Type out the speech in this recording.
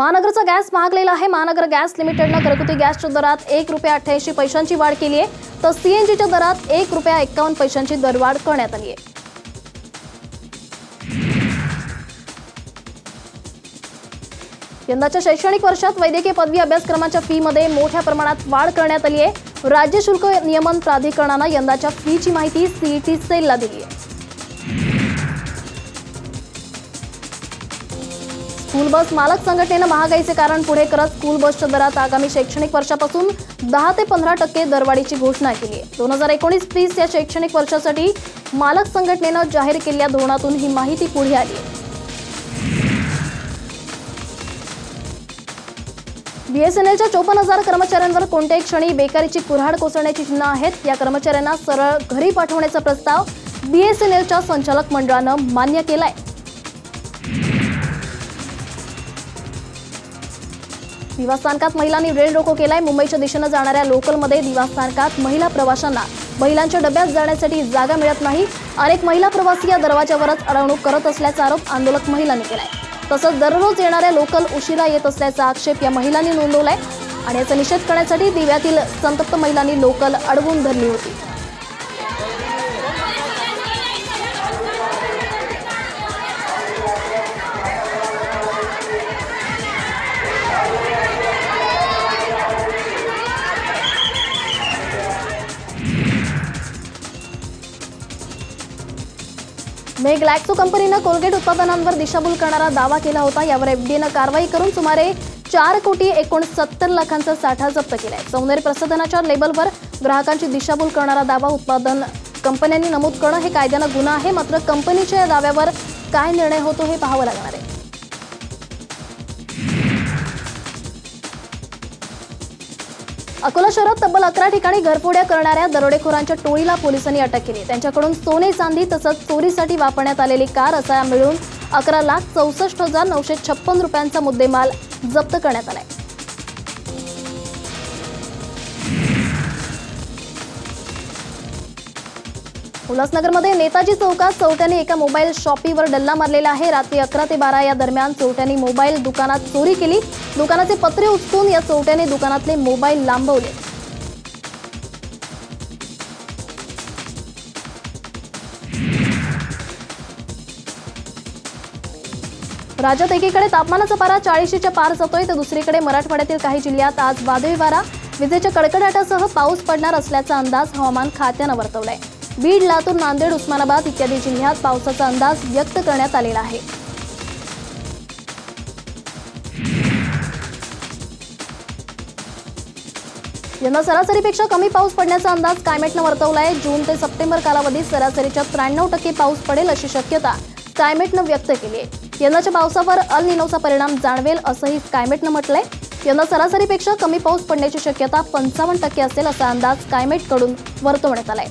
महानगरचा gas महागलेला आहे. महानगर gas लिमिटेडनं घरगुती गॅसच्या दरात एक रुपया अठ्ठ्याऐंशी पैशांची वाढ केली आहे. तर सीएनजीच्या दरात एक रुपया एक्कावन्न पैशांची दरवाढ करण्यात आली आहे. यंदाच्या शैक्षणिक वर्षात वैद्यकीय पदवी अभ्यासक्रमाच्या फीमध्ये मोठ्या प्रमाणात वाढ करण्यात आली आहे. राज्य शुल्क नियमन प्राधिकरणानं यंदाच्या फीची माहिती सीईटी सेलला दिली आहे. स्कूल बस मालक संघटनेनं महागाईचे कारण पुढे करत स्कूल बसच्या दरात आगामी शैक्षणिक वर्षापासून दहा ते पंधरा टक्के दरवाढीची घोषणा केली आहे. दोन हजार एकोणीस वीस या शैक्षणिक वर्षासाठी मालक संघटनेनं जाहीर केलेल्या धोरणातून ही माहिती पुढे आली आहे. बीएसएनएलच्या चोपन्न हजार कर्मचाऱ्यांवर कोणत्याही क्षणी बेकारीची कुऱ्हाड कोसळण्याची चिन्ह आहेत. या कर्मचाऱ्यांना सरळ घरी पाठवण्याचा प्रस्ताव बीएसएनएलच्या संचालक मंडळानं मान्य केलाय. दिवास्थानकात महिलांनी रेल रोको केलाय. मुंबईच्या दिशेनं जाणाऱ्या लोकलमध्ये दिवास्थानकात महिला प्रवाशांना महिलांच्या डब्यात जाण्यासाठी जागा मिळत नाही. अनेक महिला प्रवासी या दरवाजावरच अडवणूक करत असल्याचा आरोप आंदोलक महिलांनी केलाय. तसंच दररोज येणाऱ्या लोकल उशिरा येत असल्याचा आक्षेप या महिलांनी नोंदवलाय. आणि याचा निषेध करण्यासाठी दिव्यातील संतप्त महिलांनी लोकल अडवून धरली होती. मे ग्लॅक्सो कंपनीनं कोलगेट उत्पादनांवर दिशाभूल करणारा दावा केला होता. यावर एफडीएनं कारवाई करून सुमारे चार कोटी एकोणसत्तर लाखांचा साठा जप्त केलाय. सौंदर्य प्रसाधनाच्या लेबलवर ग्राहकांची दिशाभूल करणारा दावा उत्पादन कंपन्यांनी नमूद करणं हे कायद्यानं गुन्हा आहे. मात्र कंपनीच्या या दाव्यावर काय निर्णय होतो हे पाहावं लागणार आहे. अकोला शहरात तब्बल अकरा ठिकाणी घरफोड्या करणाऱ्या दरोडेखोरांच्या टोळीला पोलिसांनी अटक केली. त्यांच्याकडून सोने चांदी तसंच चोरीसाठी वापरण्यात आलेली कार असा मिळून अकरा लाख चौसष्ट हजार नऊशे छप्पन रुपयांचा मुद्देमाल जप्त करण्यात आला आहे उल्हासनगरमध्ये नेताजी चौकात चोरट्यांनी एका मोबाईल शॉपीवर डल्ला मारलेला आहे. रात्री अकरा ते बारा या दरम्यान चोरट्यांनी मोबाईल दुकानात चोरी केली. दुकानाचे पत्रे उचलून या चोरट्याने दुकानातले मोबाईल लांबवले. राज्यात एकीकडे तापमानाचा पारा चाळीशीच्या पार जातोय तर दुसरीकडे मराठवाड्यातील काही जिल्ह्यात आज वादळी वारा. विजेच्या कडकडाटासह पाऊस पडणार असल्याचा अंदाज हवामान खात्यानं वर्तवलाय. बीड लातूर नांदेड उस्मानाबाद इत्यादी जिल्ह्यात पावसाचा अंदाज व्यक्त करण्यात आलेला आहे. यंदा सरासरीपेक्षा कमी पाऊस पडण्याचा अंदाज कायमेटनं वर्तवला आहे जून ते सप्टेंबर कालावधीत सरासरीच्या त्र्याण्णव टक्के पाऊस पडेल अशी शक्यता स्कायमेटनं व्यक्त केली आहे. यंदाच्या पावसावर अल निनोचा परिणाम जाणवेल असंही स्कायमेटनं म्हटलंय. यंदा सरासरीपेक्षा कमी पाऊस पडण्याची शक्यता पंचावन्न टक्के असेल असा अंदाज स्कायमेटकडून वर्तवण्यात आलाय.